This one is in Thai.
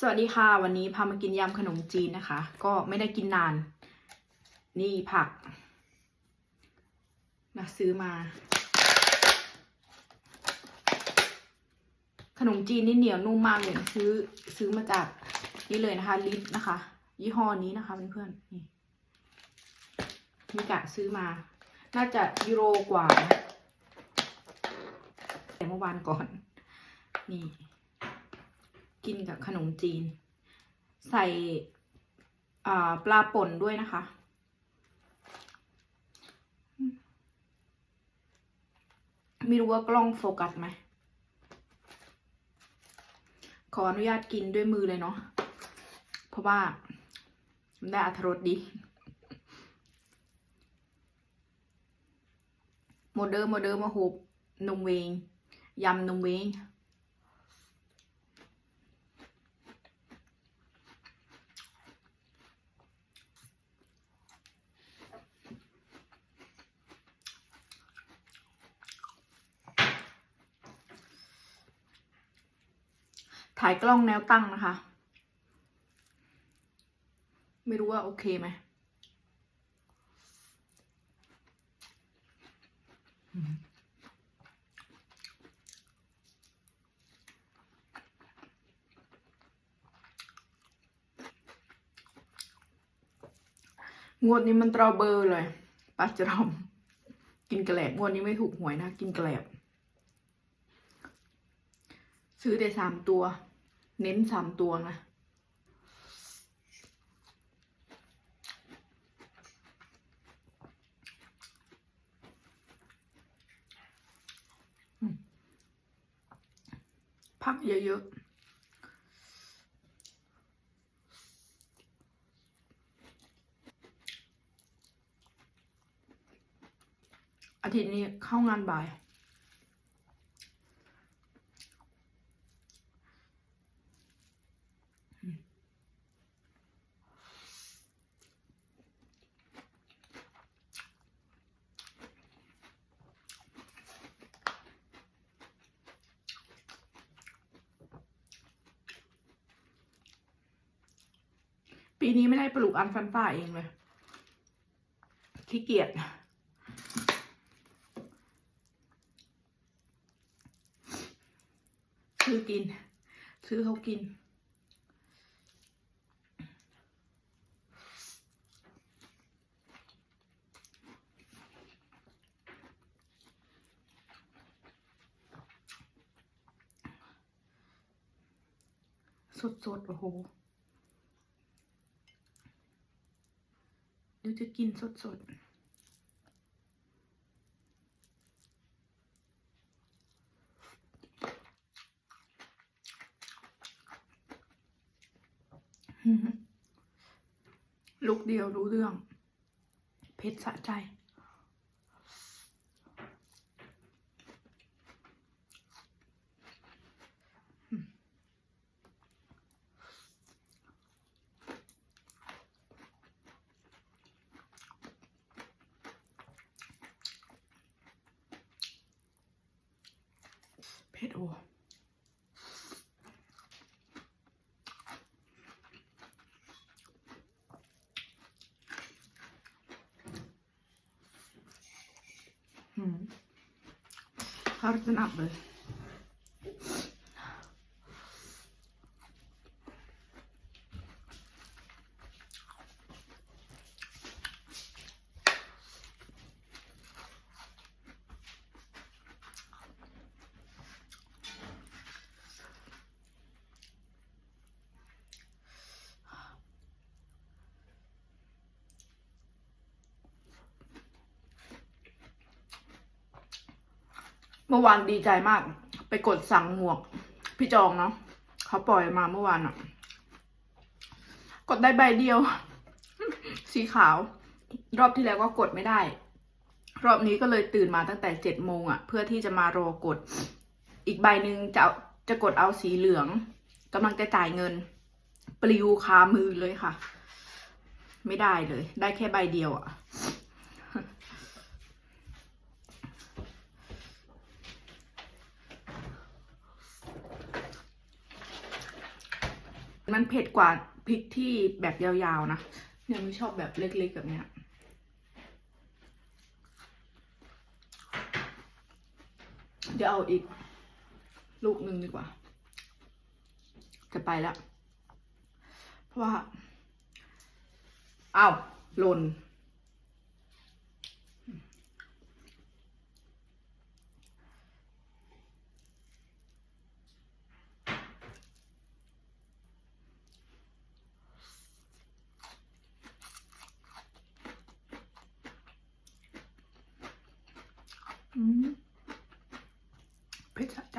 สวัสดีค่ะ วันนี้พามากินยำขนมจีนนะคะ ก็ไม่ได้กินนาน นี่ผักนะซื้อมา ขนมจีนนี่เหนียวนุ่มมากเลยซื้อซื้อมาจากนี่เลยนะคะ ลิปนะคะ ยี่ห้อนี้นะคะเพื่อนๆนี่มีกะซื้อมา น่าจะยูโรกว่าแต่เมื่อวานก่อน นี่ กินกับขนมจีน ใส่ปลาป่นด้วยนะคะ ไม่รู้ว่ากล้องโฟกัสไหม ขออนุญาตกินด้วยมือเลยเนาะ เพราะว่าได้อัธรสดี โมเดอร์โมเดอร์มาหูบนมเวง ยำนมเวง ถ่ายกล้องแนวตั้งนะคะ ไม่รู้ว่าโอเคไหมงวดนี้มันตราเบอร์เลยปลาจรอมกินกระแหลบงวดนี้ไม่ถูกหวยนะ กินกระแหลบซื้อได้สามตัว เน้นสามตัวนะพักเยอะๆอาทิตย์นี้เข้างานบ่าย ปีนี้ไม่ได้ปลูกอันฟันฝ้าเองเลย ขี้เกียจ ซื้อกิน ซื้อเขากิน สดๆ โอ้โห ดี๋ยวจะกินสดสดลูกเดียวรู้เรื่อง เพชรสะใจ เผ็ดโอหืม harten appel เเมื่อวานดีใจมาก ไปกดสั่งหมวก พี่จองเนาะเขาปล่อยมาเมื่อวานอะกดได้ใบเดียว สีขาว รอบที่แล้วก็กดไม่ได้ รอบนี้ก็เลยตื่นมาตั้งแต่เจ็ดโมงอะเพื่อที่จะมารอกด อีกใบหนึ่งจะจะกดเอาสีเหลืองกำลังจะจ่ายเงิน ปลิวคามือเลยค่ะ ไม่ได้เลย ได้แค่ใบเดียวอะ มันเผ็ดกว่าพริกที่แบบยาวๆนะเนี่ยไม่ชอบแบบเล็กๆแบบเนี้ยเดี๋ยวเอาอีก ลูกหนึ่งดีกว่า จะไปแล้ว เพราะว่าอ้าวหล่น เผ็ดสะใจ